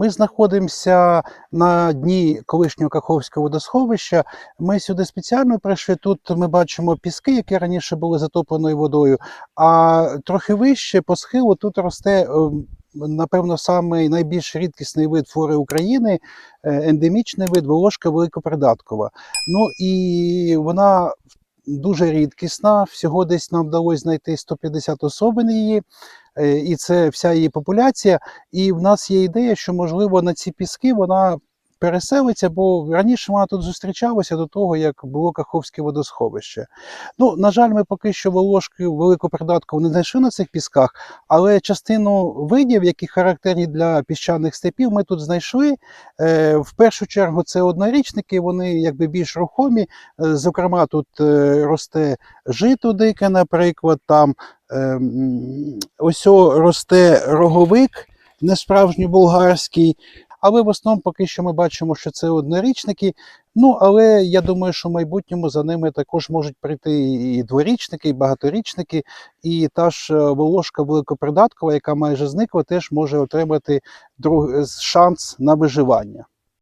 Ми знаходимося на дні колишнього Каховського водосховища. Ми сюди спеціально прийшли. Тут ми бачимо піски, які раніше були затопленою водою. А трохи вище по схилу тут росте. ем, Напевно, самий найбільш рідкісний вид флори України, е, ендемічний вид волошка великопридаткова. Ну і вона дуже рідкісна. Всього десь нам вдалося знайти 150 особин її, е, і це вся її популяція. І в нас є ідея, що можливо на ці піски вона переселиться, бо раніше вона тут зустрічалася до того, як було Каховське водосховище. Ну, на жаль, ми поки що волошки великопридаткову не знайшли на цих пісках, але частину видів, які характерні для піщаних степів, ми тут знайшли. Е, В першу чергу це однорічники, вони якби більш рухомі. Е, Зокрема, тут е, росте жито дике, наприклад, там ем, ось росте роговик, несправжній болгарський. Але в основному поки що ми бачимо, що це однорічники. Ну, але я думаю, що в майбутньому за ними також можуть прийти і дворічники, і багаторічники, і та ж е, волошка великопридаткова, яка майже зникла, теж може отримати друг... шанс на виживання.